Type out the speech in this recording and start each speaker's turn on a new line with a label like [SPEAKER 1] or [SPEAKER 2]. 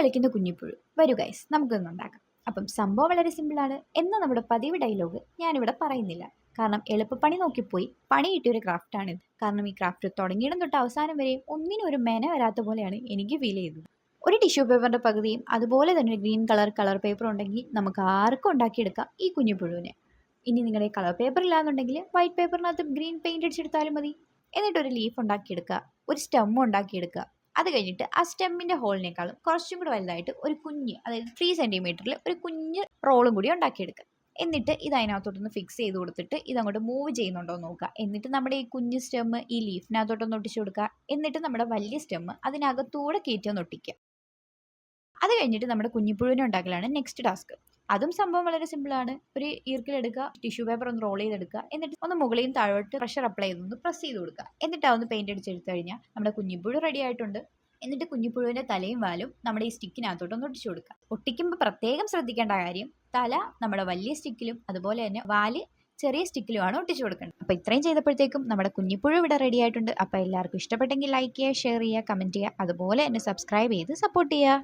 [SPEAKER 1] കളിക്കുന്ന കുഞ്ഞിപ്പുഴു. വരൂ ഗൈസ് നമുക്കൊന്ന് ഉണ്ടാക്കാം. അപ്പം സംഭവം വളരെ സിമ്പിളാണ് എന്ന നമ്മുടെ പതിവ് ഡയലോഗ് ഞാനിവിടെ പറയുന്നില്ല. കാരണം എളുപ്പപ്പണി നോക്കിപ്പോയി. പണി കിട്ടിയൊരു ക്രാഫ്റ്റാണിത് കാരണം ഈ ക്രാഫ്റ്റ് തുടങ്ങിയിടം തൊട്ട് അവസാനം വരെ ഒന്നിനും ഒരു മെന വരാത്ത പോലെയാണ് എനിക്ക് ഫീൽ ചെയ്തത് ഒരു ടിഷ്യൂ പേപ്പറിന്റെ പകുതിയും അതുപോലെ തന്നെ ഒരു ഗ്രീൻ കളർ കളർ പേപ്പർ ഉണ്ടെങ്കിൽ നമുക്ക് ആർക്കും ഉണ്ടാക്കിയെടുക്കാം ഈ കുഞ്ഞിപ്പുഴുവിനെ. ഇനി നിങ്ങളുടെ കളർ പേപ്പർ ഇല്ലാന്നുണ്ടെങ്കിൽ വൈറ്റ് പേപ്പറിനകത്ത് ഗ്രീൻ പെയിന്റ് അടിച്ചെടുത്താലും മതി. എന്നിട്ടൊരു ലീഫ് ഉണ്ടാക്കിയെടുക്കുക. ഒരു സ്റ്റെം ഉണ്ടാക്കിയെടുക്കുക. അത് കഴിഞ്ഞിട്ട് ആ സ്റ്റെമ്മിന്റെ ഹോളിനേക്കാളും കുറച്ചും കൂടി വലുതായിട്ട് ഒരു കുഞ്ഞ് അതായത് ത്രീ സെന്റിമീറ്ററിൽ ഒരു കുഞ്ഞ് റോളും കൂടി ഉണ്ടാക്കിയെടുക്കുക. എന്നിട്ട് ഇത് അതിനകത്തോട്ടൊന്ന് ഫിക്സ് ചെയ്ത് കൊടുത്തിട്ട് ഇതങ്ങോട്ട് മൂവ് ചെയ്യുന്നുണ്ടോ നോക്കുക. എന്നിട്ട് നമ്മുടെ ഈ കുഞ്ഞ് സ്റ്റെമ്മ് ഈ ലീഫിനകത്തോട്ടൊന്ന് ഒട്ടിച്ച് കൊടുക്കുക. എന്നിട്ട് നമ്മുടെ വലിയ സ്റ്റെമ്മ് അതിനകത്തൂടെ കയറ്റി ഒന്ന് ഒട്ടിക്കുക. അത് കഴിഞ്ഞിട്ട് നമ്മുടെ കുഞ്ഞിപ്പുഴുവിനെ ഉണ്ടാക്കലാണ് നെക്സ്റ്റ് ടാസ്ക് അതും സംഭവം വളരെ സിമ്പിൾ ആണ്. ഒരു ഈർക്കിലെടുക്കുക ടിഷ്യൂ പേപ്പർ ഒന്ന് റോൾ ചെയ്തെടുക്കുക. എന്നിട്ട് ഒന്ന് മുകളിൽ താഴോട്ട് പ്രഷർ അപ്ലൈ ചെയ്തൊന്ന് പ്രസ് ചെയ്ത് കൊടുക്കുക. എന്നിട്ട് അതൊന്ന് പെയിന്റ് അടിച്ചെടുത്ത് കഴിഞ്ഞാൽ നമ്മുടെ കുഞ്ഞിപ്പുഴു റെഡി ആയിട്ടുണ്ട്. എന്നിട്ട് കുഞ്ഞിപ്പുഴുവിന്റെ തലയും വാലും നമ്മുടെ ഈ സ്റ്റിക്കിനകത്തോട്ട് ഒന്ന് ഒട്ടിച്ചു കൊടുക്കുക. ഒട്ടിക്കുമ്പോൾ പ്രത്യേകം ശ്രദ്ധിക്കേണ്ട കാര്യം തല നമ്മുടെ വലിയ സ്റ്റിക്കിലും അതുപോലെ തന്നെ വാൽ ചെറിയ സ്റ്റിക്കിലുമാണ് ഒട്ടിച്ചു കൊടുക്കേണ്ടത്. അപ്പോൾ ഇത്രയും ചെയ്തപ്പോഴത്തേക്കും നമ്മുടെ കുഞ്ഞിപ്പുഴു ഇവിടെ റെഡി ആയിട്ടുണ്ട്. അപ്പോൾ എല്ലാവർക്കും ഇഷ്ടപ്പെട്ടെങ്കിൽ ലൈക്ക് ചെയ്യുക ഷെയർ ചെയ്യുക കമന്റ് ചെയ്യുക. അതുപോലെ തന്നെ സബ്സ്ക്രൈബ് ചെയ്ത് സപ്പോർട്ട് ചെയ്യുക.